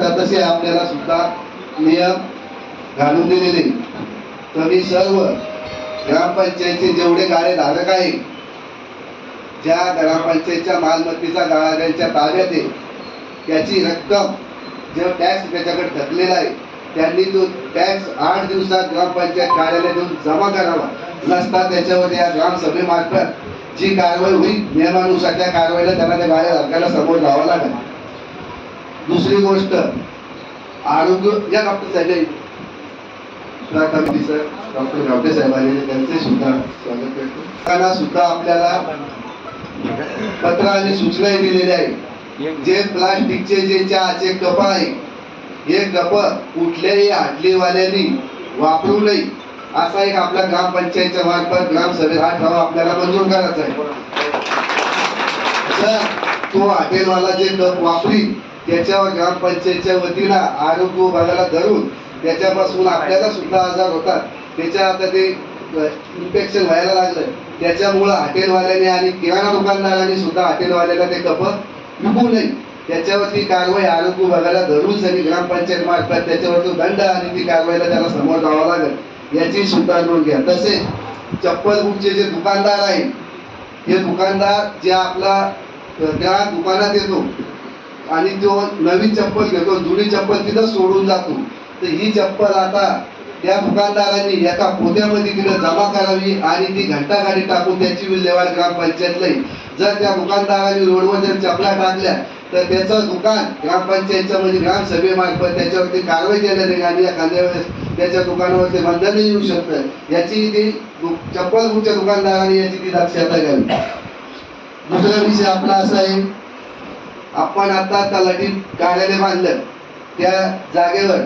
असतात तसे आपल्याला सुद्धा नियम घालून दिलेले. तुम्ही सर्व ग्रामपंचायतचे जेवढे गाळे धारक आहे ज्या ग्रामपंचायतच्या मालमत्तेचा गाळा त्यांच्या ताब्यात आहे त्याची रक्कम जो टॅक्स त्याच्याकडे थकलेला आहे त्यांनी तो टॅक्स आठ दिवसात ग्रामपंचायत कार्यालयात येऊन जमा करावा. नसता त्याच्यावर या ग्रामसभेमार्फत जी कारवाई होईल नियमानुसार त्या कारवाईला त्यांना त्या गाड्या समोर जावं लागेल. दुसरी गोष्ट आरोग्य या डॉक्टर साहेब सर डॉक्टर गावटे साहेब आलेले त्यांचे सुद्धा स्वागत करतो. त्यांना सुद्धा आपल्याला पत्र आणि सूचनाही दिलेल्या आहे जे प्लास्टिकचे जे चहाचे कप आहे हे कप कुठल्याही हाटलीवाल्यांनी वापरू नये असा एक आपला ग्रामपंचायतच्या मार्फत ग्रामसभेत हा ठराव आपल्याला मंजूर करायचा आहे. तो हॉटेलवाला जे कप वापरी त्याच्यावर ग्रामपंचायतच्या वतीनं आरोग्य विभागाला धरून त्याच्यापासून आपल्याला सुद्धा आजार होतात. त्याच्या आता ते इन्फेक्शन व्हायला लागलं त्याच्यामुळं हॉटेलवाल्याने आणि किराणा दुकानदाराने सुद्धा हॉटेलवाल्याला ते कप विकू नये. त्याच्यावरती कारवाई आरोग्य विभागाला धरून आणि ग्रामपंचायत मार्फत त्याच्यावर तो दंड आणि ती कारवाईला त्याला समोर जावं लागेल. याची सुद्धा नोंद घ्या. तसेच चप्पल बुटचे जे दुकानदार आहे हे दुकानदार जे आपला ग्राहक त्या दुकानात येतो आणि तो नवीन चप्पल घेतो जुनी चप्पल तिथं सोडून जातो. तर ही चप्पल आता त्या दुकानदारांनी एका पोत्यामध्ये तिथं जमा करावी आणि ती घंटागाडी टाकून त्याची विल्हेवाट ग्रामपंचायतला जर त्या दुकानदारांनी रोडवर जर चपला टाकल्या तर त्याचं दुकान ग्रामपंचायतच्या म्हणजे ग्रामसभेमार्फत त्याच्यावरती कारवाई केल्याने जाईल आणि एखाद्या वेळेस त्याच्या दुकानावरती बंधनही येऊ शकतं. याची ती चप्पल तुमच्या दुकानदारांनी याची ती दक्षता घ्यावी. दुसरा विषय आपला असा आहे आपण आता तलाठी कार्यालय बांधलं. त्या जागेवर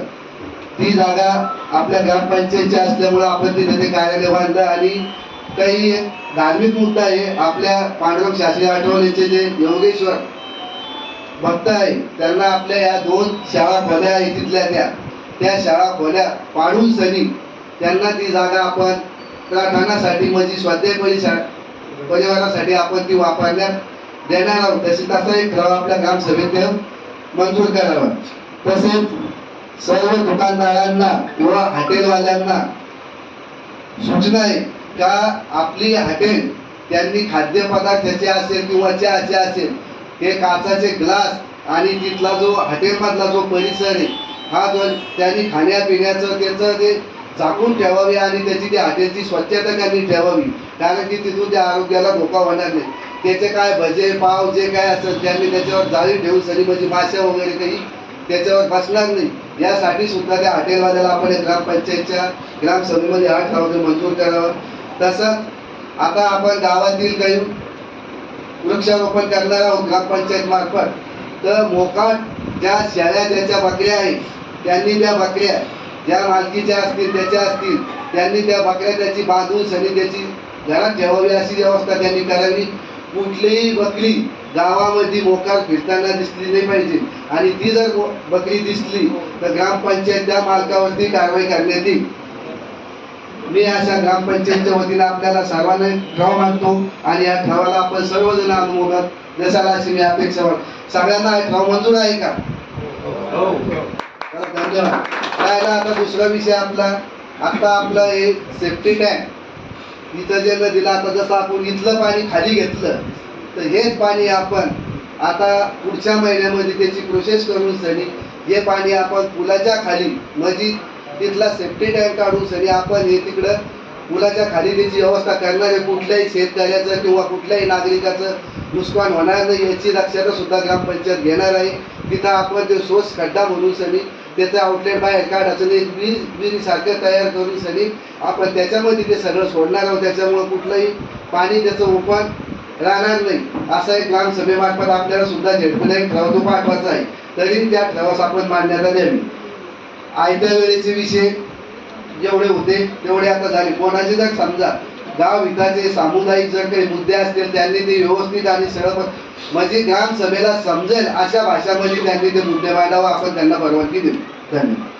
ती जागा आपल्या ग्रामपंचायतची असल्यामुळं आपण तिथे ते कार्यालय बांधलं आणि काही धार्मिक मुद्दा आहे आपल्या पांडुरंग शास्त्री आठवलेचे जे योगेश्वर भक्त आहे त्यांना आपल्या या दोन शाळा खोल्या आहे तिथल्या त्या. त्या शाळा खोल्या पाडून सनी त्यांना ती जागा आपण प्रार्थनासाठी म्हणजे स्वाध्याय परिसर परिवारासाठी आपण ती वापरण्यात देणार आहोत. तसे तसा एक ठराव आपल्या ग्रामसभेत मंजूर करावा. तसेच सर्व दुकानदारांना किंवा हॉटेलवाल्यांना सूचना आहे का आपली हॉटेल त्यांनी खाद्यपदार्थाचे असेल किंवा चहाचे असेल हे काचाचे ग्लास आणि तिथला जो हॉटेलमधला जो परिसर आहे हा जो त्यांनी खाण्यापिण्याचं त्याचं ते झाकून ठेवावे आणि त्याची ती हॉटेलची स्वच्छता त्यांनी ठेवावी कारण की तिथून त्या आरोग्याला धोका होणार नाही. त्याचे काय भजे पाव जे काय असतात त्यांनी त्याच्यावर जाळी ठेवून सरी म्हणजे माश्या वगैरे काही त्याच्यावर बसणार नाही. यासाठी सुद्धा त्या हॉटेलवाल्याला आपण ग्रामपंचायतच्या ग्रामसभेमध्ये हा ठराव मंजूर करावा. तसंच आता आपण गावातील काही वृक्षारोपण करणार आहोत ग्रामपंचायत मार्फत तर मोकाट ज्या शेळ्या ज्याच्या बकऱ्या आहेत त्यांनी त्या बकऱ्या ज्या मालकीच्या असतील त्याच्या असतील त्यांनी त्या बकऱ्या त्याची बांधून सनी त्याची घरात ठेवावी अशी व्यवस्था त्यांनी करावी. कुठलीही बकरी गावामध्ये मोकार फिरताना दिसली नाही पाहिजे. आणि ती जर बकरी दिसली तर ग्रामपंचायत त्या मालकावरती कारवाई करण्यात येईल. मी अशा ग्रामपंचायतच्या वतीनं आपल्याला सर्वांना एक ठराव मानतो आणि या ठरावाला आपण सर्वजण अनुमोदन जसाला अशी मी अपेक्षा वाट सगळ्यांना हा ठराव मंजूर आहे का? हो. धन्यवाद. काय ना आता दुसरा विषय आपला. आता आपलं हे सेफ्टी टँक इथं जे दिलं आता जसं आपण इथलं पाणी खाली घेतलं तर हेच पाणी आपण आता पुढच्या महिन्यामध्ये त्याची प्रोसेस करून सनी हे पाणी आपण पुलाच्या खाली म्हणजे तिथला सेफ्टी टँक काढून सनी आपण हे तिकडं पुलाच्या खाली त्याची व्यवस्था करणार आहे. कुठल्याही शेतकऱ्याचं किंवा कुठल्याही नागरिकाचं नुकसान होणार नाही याची दक्षता सुद्धा ग्रामपंचायत घेणार आहे. तिथं आपण ते सोस खड्डा म्हणून सनी त्याचं आउटलेट बाहेर काढायचं नाही वीज विहिरीसारखं तयार करून सगळी आपण त्याच्यामध्ये ते सगळं सोडणार आहोत. त्याच्यामुळं कुठलंही पाणी त्याचं ओपन राहणार नाही. असा एक ग्रामसभेमार्फत आपल्याला सुद्धा झेडपणे एक ठराव तो पाठवायचा आहे. तरी त्या ठरावास आपण मान्यता द्यावी. आयत्या वेळेचे विषय जेवढे होते तेवढे आता झाले. कोणाचे जर समजा गाव हिताचे सामुदायिक जर काही मुद्दे असतील त्यांनी ते व्यवस्थित आणि सरळ म्हणजे ग्रामसभेला समजेल अशा भाषामध्ये त्यांनी ते मुद्दे मांडावा आपण त्यांना परवानगी देऊ. धन्यवाद.